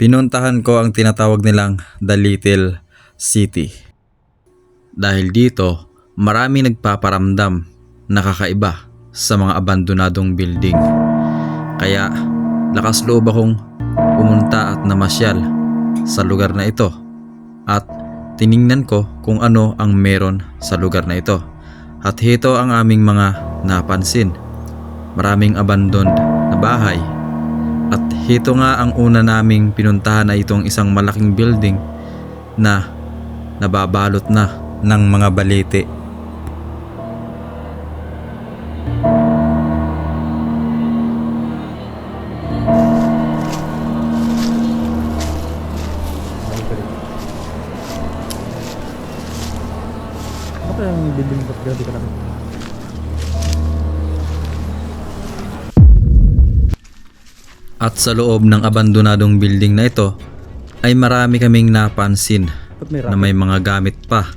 Pinuntahan ko ang tinatawag nilang The Little City. Dahil dito, marami nagpaparamdam na kakaiba sa mga abandonadong building. Kaya lakas loob akong pumunta at namasyal sa lugar na ito at tiningnan ko kung ano ang meron sa lugar na ito. At ito ang aming mga napansin. Maraming abandoned na bahay. At ito nga ang una naming pinuntahan ay itong isang malaking building na nababalot na ng mga balete. Ano kaya yung building ba't grabe ka lang? At sa loob ng abandonadong building na ito ay marami kaming napansin may na may mga gamit pa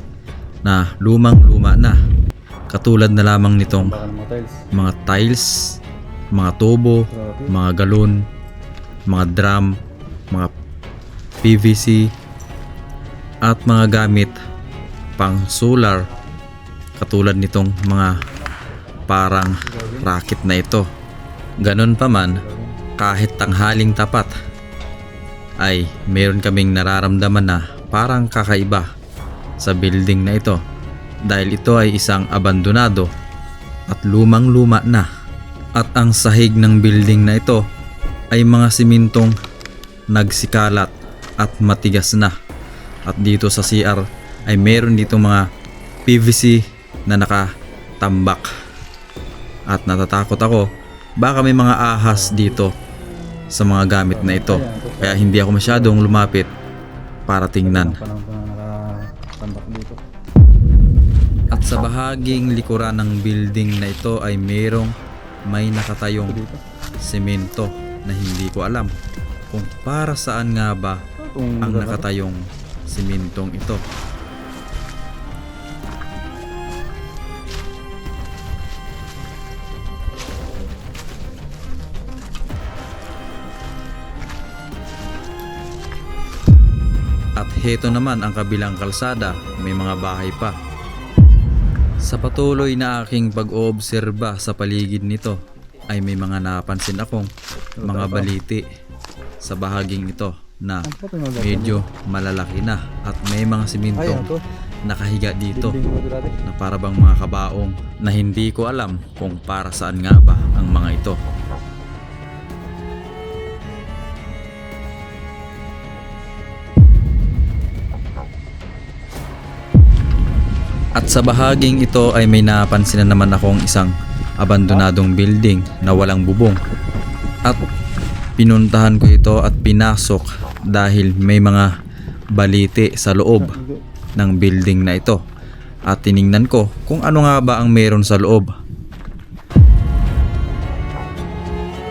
na lumang luma na. Katulad na lamang nitong mga tiles. mga tubo, mga galon, mga drum, mga PVC, at mga gamit pang solar katulad nitong mga parang racket na ito. Ganon pa man, kahit tanghaling tapat, ay meron kaming nararamdaman na parang kakaiba sa building na ito dahil ito ay isang abandonado at lumang luma na. At ang sahig ng building na ito ay mga simintong nagsikalat at matigas na. At dito sa CR ay meron dito mga PVC na nakatambak. At natatakot ako baka may mga ahas dito sa mga gamit na ito kaya hindi ako masyadong lumapit para tingnan at sa bahaging likuran ng building na ito ay merong may nakatayong semento na hindi ko alam kung para saan nga ba ang nakatayong simentong ito. Heto naman ang kabilang kalsada, may mga bahay pa. Sa patuloy na aking pag-oobserba sa paligid nito, ay may mga napansin akong mga baliti sa bahaging ito na medyo malalaki na at may mga simintong to? nakahiga dito na para bang mga kabaong na hindi ko alam kung para saan nga ba ang mga ito. At sa bahaging ito ay may napansin na naman akong isang abandonadong building na walang bubong. At pinuntahan ko ito at pinasok dahil may mga baliti sa loob ng building na ito. At tiningnan ko kung ano nga ba ang meron sa loob.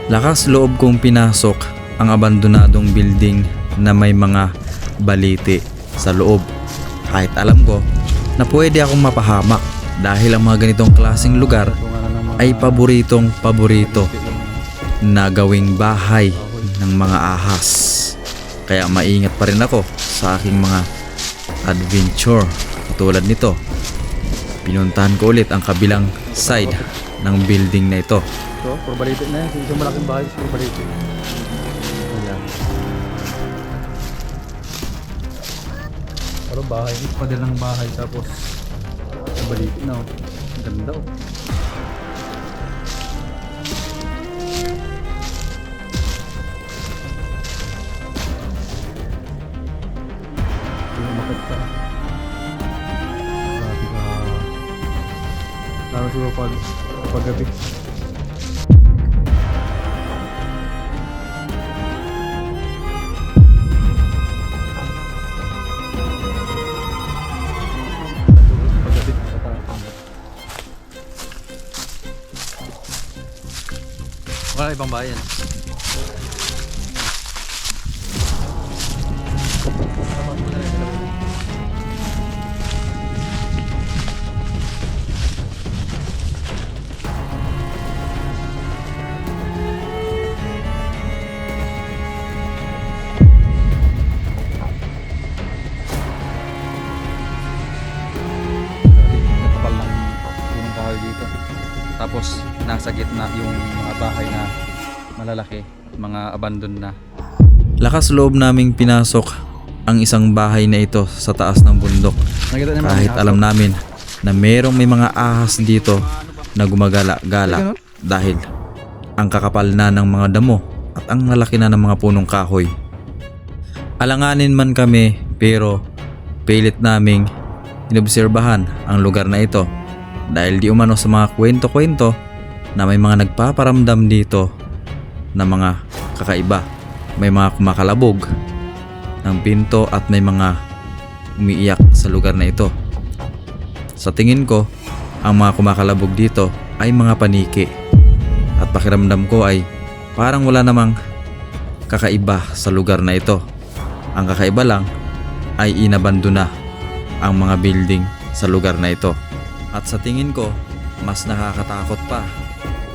Lakas loob kong pinasok ang abandonadong building na may mga baliti sa loob. Kahit alam ko na pwede akong mapahamak dahil ang mga ganitong klaseng lugar So, ay paboritong paborito na gawing bahay ng mga ahas. Kaya maingat pa rin ako sa aking mga adventure katulad nito. Pinuntahan ko ulit ang kabilang side ng building na ito. So, probability na yan. Isang malaking bahay, probability. Bahay, padalang bahay tapos probability na. oh. Ganda oh. Lalo siguro pag, pag gabi. Para ibang bayan. dito. Tapos nasa gitna yung mga bahay na malalaki mga abandon na. Lakas loob naming pinasok ang isang bahay na ito sa taas ng bundok. Kahit alam namin na merong may mga ahas dito na gumagala-gala dahil ang kakapal na ng mga damo at ang lalaki na ng mga punong kahoy. Alanganin man kami pero pilit naming inobserbahan ang lugar na ito dahil di umano sa mga kwento-kwento na may mga nagpaparamdam dito na mga kakaiba. May mga kumakalabog ng pinto at may mga umiiyak sa lugar na ito. Sa tingin ko, ang mga kumakalabog dito ay mga paniki. At pakiramdam ko ay parang wala namang kakaiba sa lugar na ito. Ang kakaiba lang ay inabandona ang mga building sa lugar na ito. At sa tingin ko, mas nakakatakot pa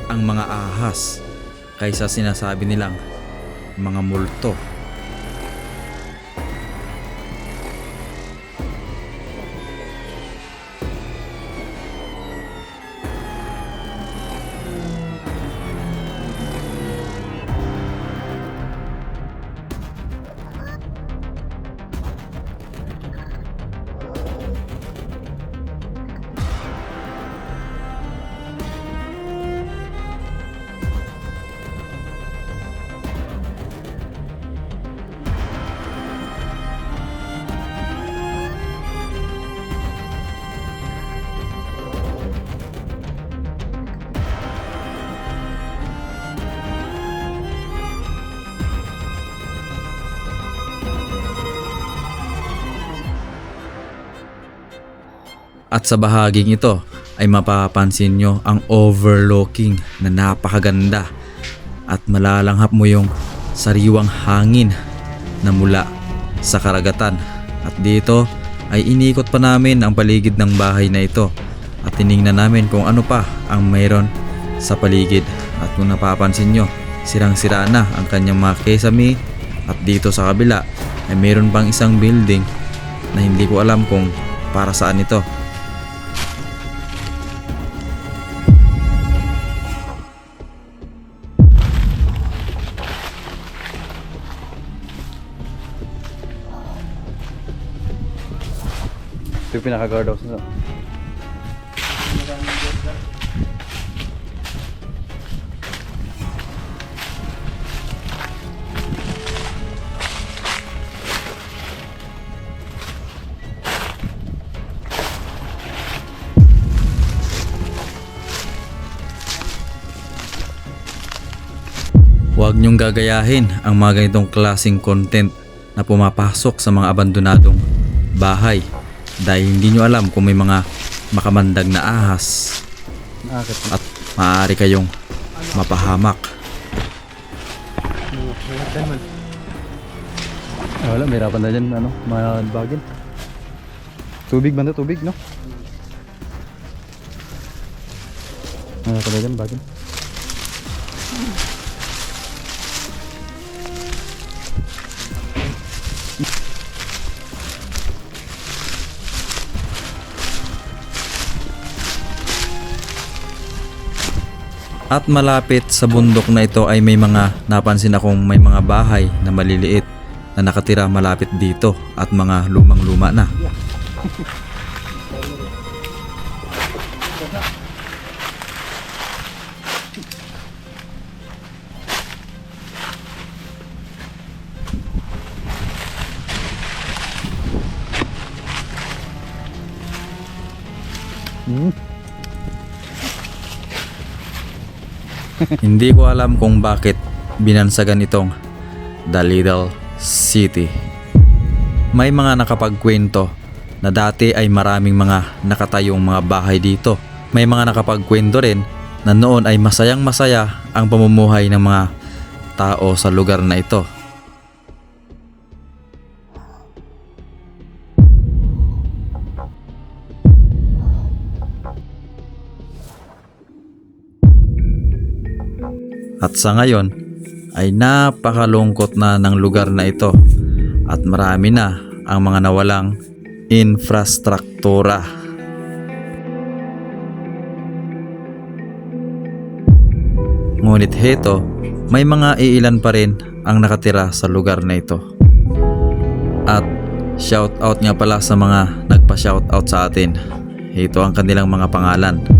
ang mga ahas kaysa sinasabi nilang mga multo. At sa bahaging ito ay mapapansin nyo ang overlooking na napakaganda at malalanghap mo yung sariwang hangin na mula sa karagatan. At dito ay inikot pa namin ang paligid ng bahay na ito at tiningnan namin kung ano pa ang mayroon sa paligid. At kung napapansin nyo, sirang-sira na ang kanyang mga kesame at dito sa kabila ay mayroon pang isang building na hindi ko alam kung para saan ito. Ito yung pinaka-guard house na. Huwag niyong gagayahin ang mga ganitong klaseng content na pumapasok sa mga abandonadong bahay dahil hindi niyo alam kung may mga makamandag na ahas at maaari kayong mapahamak. Ah, wala, may hirapan na dyan, ano, mabagin. Tubig banda, tubig, no? Hirapan na dyan, bagin. At malapit sa bundok na ito ay may mga napansin akong may mga bahay na maliliit na nakatira malapit dito at mga lumang-luma na. Hmm. Hindi ko alam kung bakit binansagan itong The Little City. May mga nakapagkwento na dati ay maraming mga nakatayong mga bahay dito. May mga nakapagkwento rin na noon ay masayang masaya ang pamumuhay ng mga tao sa lugar na ito. At sa ngayon ay napakalungkot na ng lugar na ito at marami na ang mga nawalang infrastruktura. Ngunit heto, may mga iilan pa rin ang nakatira sa lugar na ito. At shout out nga pala sa mga nagpa-shout out sa atin. Ito ang kanilang mga pangalan.